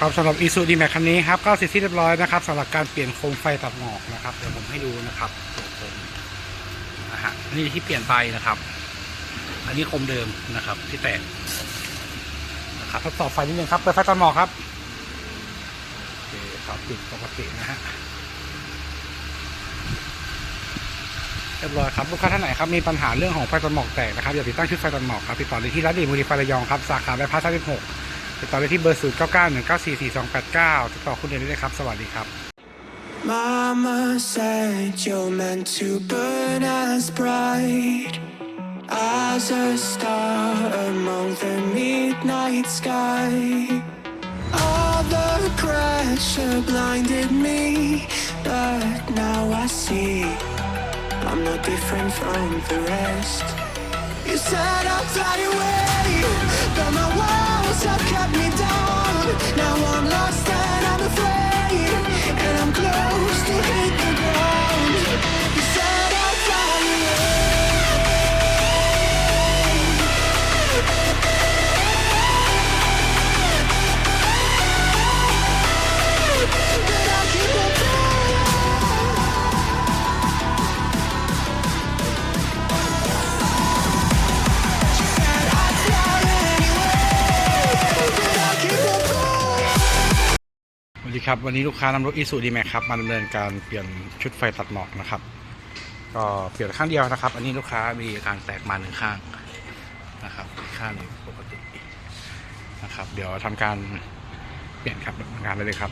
ครับสำหรับอีซูดีแม็กคันนี้ครับก็เสร็จที่เรียบร้อยนะครับสำหรับการเปลี่ยนโคมไฟตัดหมอกนะครับเดี๋ยวผมให้ดูนะครับโคมนะฮะอันนี้ที่เปลี่ยนไปนะครับ อันนี้โคมเดิมนะครับ ที่แตกนะครับทดสอบไฟนิดนึงครับเปิดไฟตัดหมอกครับโอเคครับปิดปกตินะฮะเรียบร้อยครับลูกค้าท่านไหนครับมีปัญหาเรื่องของไฟตัดหมอกแตกนะครับอย่าติดตั้งชุดไฟตัดหมอกครับติดต่อได้ที่ร้านดีมูลีไฟระยองครับสาขาใบพัดสามสิบหก ติดต่อได้ที่เบอร์ 0 9 9 1 9 4 4 2 8 9 ติดต่อคุณเดนได้เลยครับ สวัสดีครับ Mama said you're meant to burn as bright as a star among the midnight sky. All the pressure blinded me, but now I see I'm no different from the rest. You said I'd fly away, I'm lost and I'm afraid, and I'm close ดีครับ วันนี้ลูกค้านำรถอีซูดีแม็กครับมาดำเนินการเปลี่ยนชุดไฟตัดหมอกนะครับ ก็เปลี่ยนข้างเดียวนะครับ อันนี้ลูกค้ามีอาการแตกมาหนึ่งข้างนะครับอีกข้างนึงปกตินะครับ เดี๋ยวทำการเปลี่ยนครับดำเนินการได้เลยครับ